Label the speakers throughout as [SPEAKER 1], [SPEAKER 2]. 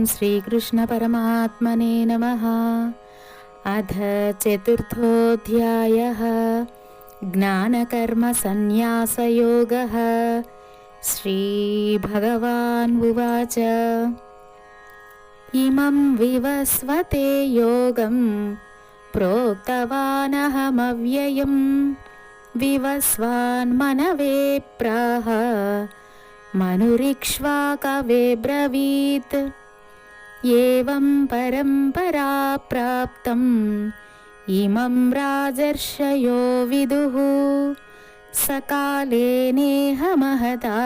[SPEAKER 1] ॐ श्रीकृष्णपरमात्मने नमः। अथ चतुर्थोऽध्यायः। ज्ञानकर्मसन्न्यासयोगः। श्रीभगवान् उवाच। इमं विवस्वते योगं प्रोक्तवानहमव्ययम् विवस्वान्मनवे प्राह मनुरिक्ष्वाकवे ब्रवीत् एवं परम्परा प्राप्तम्। इमं राजर्षयो विदुः। सकाले नेह महता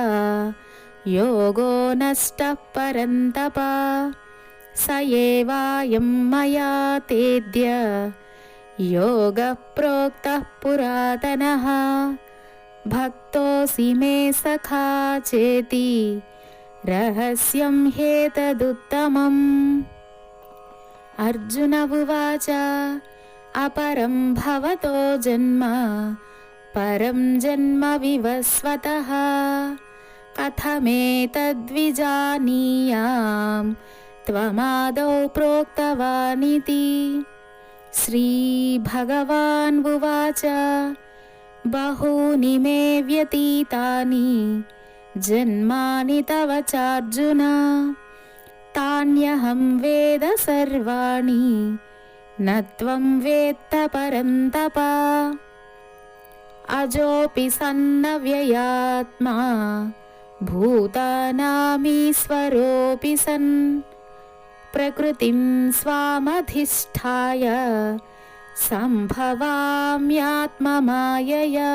[SPEAKER 1] योगो नष्टः परन्तप। स एवायं मया तेद्य। योगः प्रोक्तः पुरातनः। भक्तोऽसि मे सखा चेति रहस्यं ह्येतदुत्तमम् अर्जुन उवाच अपरं भवतो जन्म परं जन्म विवस्वतः। कथमेतद्विजानीयां त्वमादौ प्रोक्तवानिति। श्रीभगवान् उवाच बहूनि मे व्यतीतानि जन्मानि तव चार्जुन। तान्यहं वेद सर्वाणि न त्वं वेत्त परन्तप अजोऽपि सन्नव्ययात्मा भूतानामीश्वरोऽपि सन्। प्रकृतिं स्वामधिष्ठाय सम्भवाम्यात्ममायया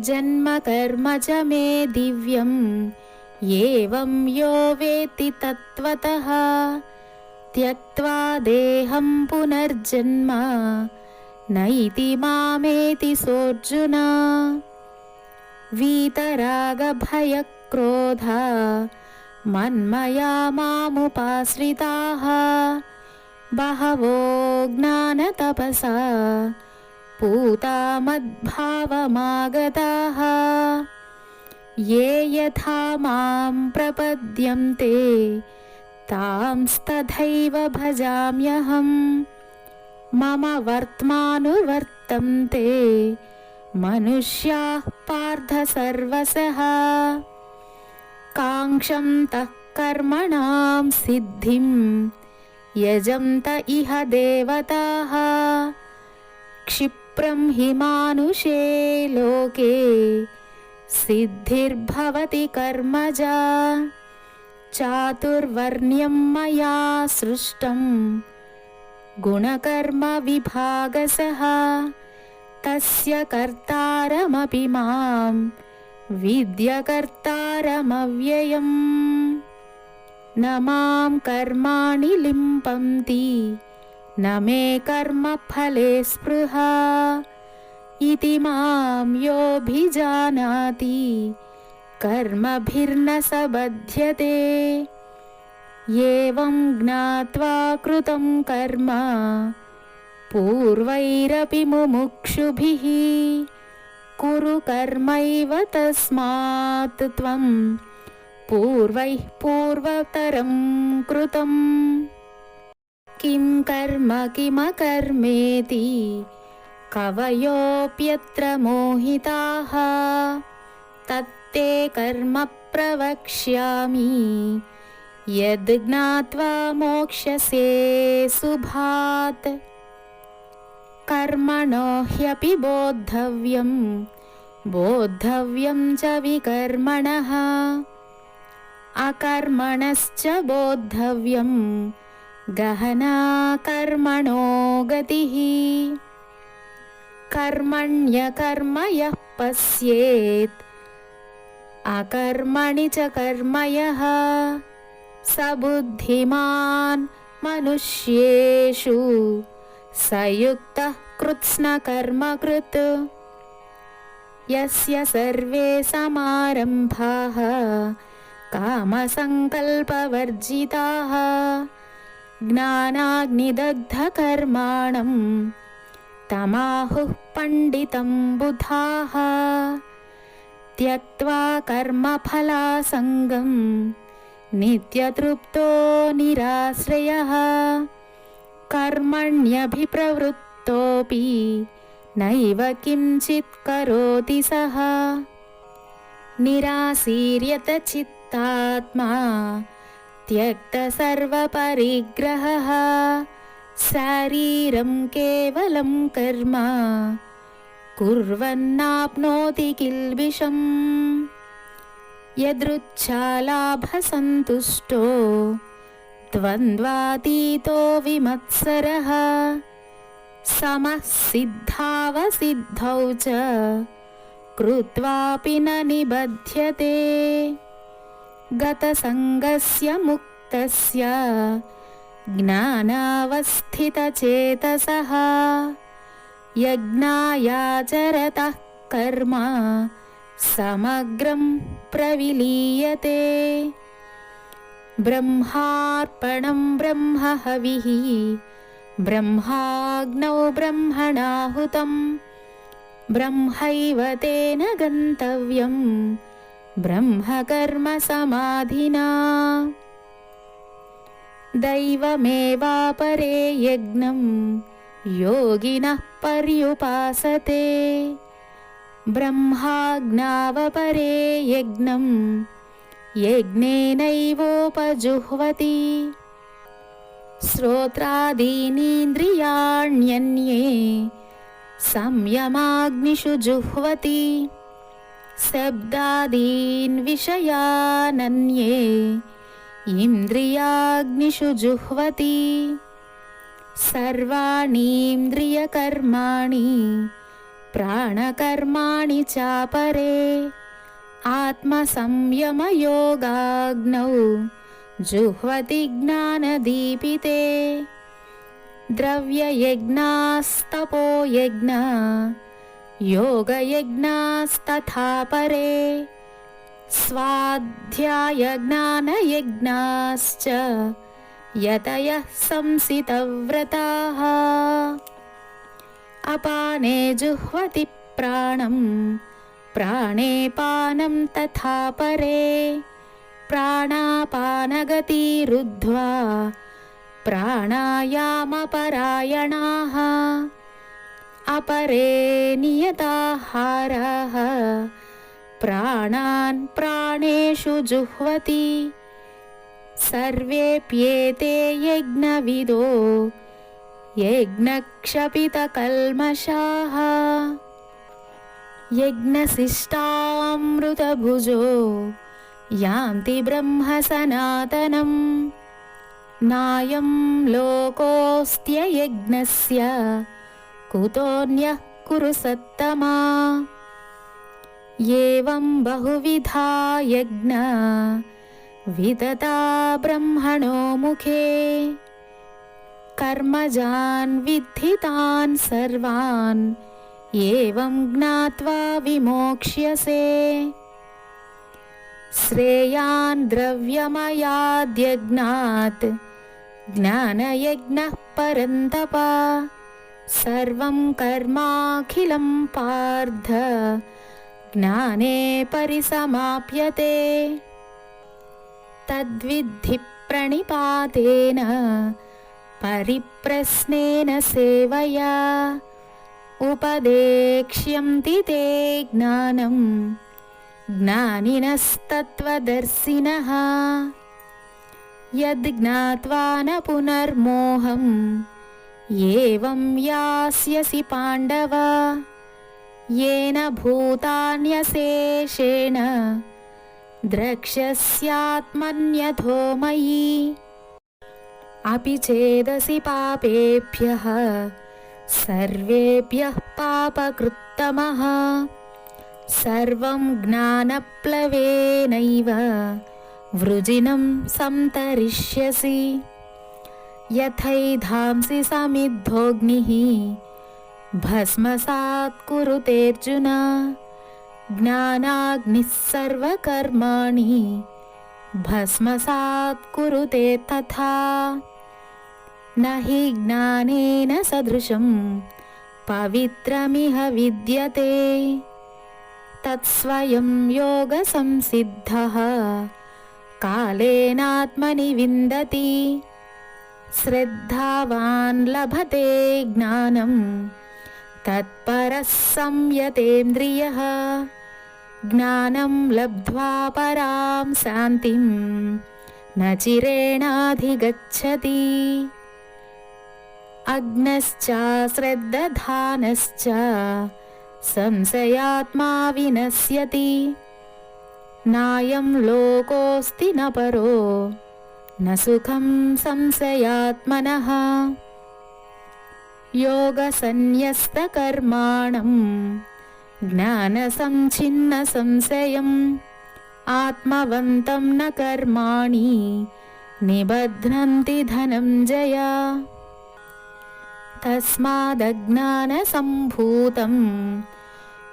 [SPEAKER 1] जन्मकर्म च मे दिव्यम्। एवं यो वेत्ति तत्त्वतः। त्यक्त्वा देहं पुनर्जन्म। नैति मामेति सोऽर्जुन। वीतरागभयक्रोधा। मन्मया मामुपाश्रिताः। बहवो ज्ञानतपसा पूता मद्भावमागताः ये यथा माँ प्रपद्यन्ते, तांस्तथैव भजाम्यहम्। मम वर्त्मानुवर्तन्ते, मनुष्याः पार्थ सर्वसः काङ्क्षन्तः कर्मणां सिद्धिं, यजन्त इह देवताः। क्षिप्रं हि मानुषे लोके सिद्धिर्भवति कर्मजा चातुर्वर्ण्यं मया सृष्टम् गुणकर्मविभागसः तस्य कर्तारमपि मां विद्यकर्तारमव्ययम् न मां कर्माणि लिम्पन्ति न मे कर्मफले स्पृहा। इति मां योऽभिजानाति। कर्मभिर्न स बध्यते। एवं ज्ञात्वा कृतं कर्म। पूर्वैरपि मुमुक्षुभिः। कुरु कर्मैव तस्मात् त्वं। पूर्वैः पूर्वतरं कृतम् किं कर्म किमकर्मेति? कवयोऽप्यत्र मोहिताः। तत्ते कर्म प्रवक्ष्यामि। यद् ज्ञात्वा मोक्ष्यसे शुभात् कर्मणो ह्यपि बोद्धव्यं बोद्धव्यं च विकर्मणः। अकर्मणश्च बोद्धव्यं गहना कर्मणो गतिः। कर्मण्यकर्म यः पश्येत्। अकर्मणि च कर्म यः स बुद्धिमान् मनुष्येषु। स युक्तः कृत्स्नकर्मकृत्। यस्य सर्वे समारम्भाः। कामसङ्कल्पवर्जिताः ज्ञानाग्निदग्धकर्माणम्। तमाहुः पण्डितं बुधाः। त्यक्त्वा कर्मफलासङ्गम्। नित्यतृप्तो निराश्रयः। कर्मण्यभिप्रवृत्तोऽपि नैव किञ्चित् करोति सः। निराशीर्यतचित्तात्मा त्यक्तसर्वपरिग्रहः शारीरं केवलं कर्म। कुर्वन्नाप्नोति किल्बिषम्। यदृच्छालाभसन्तुष्टो। द्वन्द्वातीतो विमत्सरः। समः सिद्धावसिद्धौ च। कृत्वापि न निबध्यते गतसङ्गस्य मुक्तस्य ज्ञानावस्थितचेतसः यज्ञायाचरतः कर्म समग्रं प्रविलीयते। ब्रह्मार्पणं ब्रह्महविः ब्रह्माग्नौ ब्रह्मणाहुतं ब्रह्मैव तेन गन्तव्यं ब्रह्मकर्मसमाधिना। दैवमेवापरे यज्ञं योगिनः पर्युपासते। ब्रह्माज्ञावपरे यज्ञं यज्ञेनैवोपजुह्वति। श्रोत्रादीनीन्द्रियाण्यन्ये संयमाग्निषु जुह्वति शब्दादीन् विषयानन्ये इन्द्रियाग्निषु जुह्वति। सर्वाणीन्द्रियकर्माणि प्राणकर्माणि चापरे। आत्मसंयमयोगाग्नौ जुह्वति ज्ञानदीपिते। द्रव्ययज्ञास्तपोयज्ञ योगयज्ञास्तथा परे स्वाध्यायज्ञानयज्ञाश्च यतयः संसितव्रताः। अपाने जुह्वति प्राणं प्राणे पानं तथा परे प्राणापानगतिरुद्ध्वा प्राणायामपरायणाः अपरे नियताहाराः। प्राणान् प्राणेषु जुह्वति। सर्वेऽप्येते यज्ञविदो। यज्ञक्षपितकल्मषाः। यज्ञशिष्टामृतभुजो। यान्ति ब्रह्मसनातनम्। नायं लोकोऽस्त्ययज्ञस्य कुतोऽन्यः कुरु सत्तमा एवं बहुविधा यज्ञा विदता ब्रह्मणो मुखे। कर्मजान् विद्धितान् सर्वान् एवं ज्ञात्वा विमोक्ष्यसे। श्रेयान् द्रव्यमयाद्यज्ञात् ज्ञानयज्ञः परन्तप सर्वं कर्माखिलं पार्थ। ज्ञाने परिसमाप्यते। तद्विद्धि प्रणिपातेन परिप्रश्नेन सेवया। उपदेक्ष्यन्ति ते ज्ञानं। ज्ञानिनस्तत्त्वदर्शिनः। यद्ज्ञात्वा न पुनर्मोहम् ఏం యాస్యసి పాండవ? ఏన భూతాన్యశేషేణ? ద్రక్ష్యస్యాత్మన్యథో మయి అపి చేదసి పాపేభ్య? సర్వేభ్య పాపకృత్తమ? సర్వం జ్ఞానప్లవేనైవ? వృజినం సంతరిష్యసి? यथैधांसि समिद्धोऽग्निः। भस्मसात् कुरुतेऽर्जुन ज्ञानाग्निः सर्वकर्माणि। भस्मसात् कुरुते तथा। न हि ज्ञानेन सदृशं। पवित्रमिह विद्यते। तत्स्वयं योगसंसिद्धः। कालेनात्मनि विन्दति श्रद्धावान् लभते ज्ञानं। तत्परः संयतेन्द्रियः ज्ञानं लब्ध्वा परां शान्तिं। न चिरेणाधिगच्छति। अग्नश्च श्रद्दधानश्च संशयात्मा विनश्यति। नायं लोकोऽस्ति न परो न सुखं संशयात्मनः। योगसन्न्यस्तकर्माणम् ज्ञानसञ्छिन्नसंशयम् आत्मवन्तं न कर्माणि निबध्नन्ति धनञ्जय तस्मादज्ञानसम्भूतं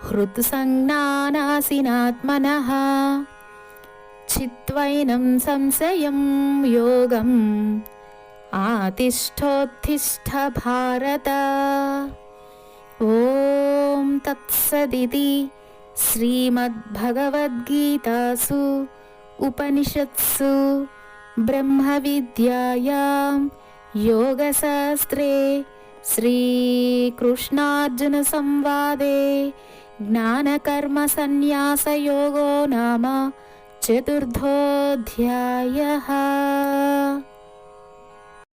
[SPEAKER 1] हृत्संज्ञानासिनात्मनः चित्वैनं संशयं योगम् आतिष्ठोत्तिष्ठ भारत ॐ तत्सदिति श्रीमद्भगवद्गीतासु उपनिषत्सु ब्रह्मविद्यायां योगशास्त्रे श्रीकृष्णार्जुनसंवादे ज्ञानकर्मसन्न्यासयोगो नाम चतुर्थोऽध्यायः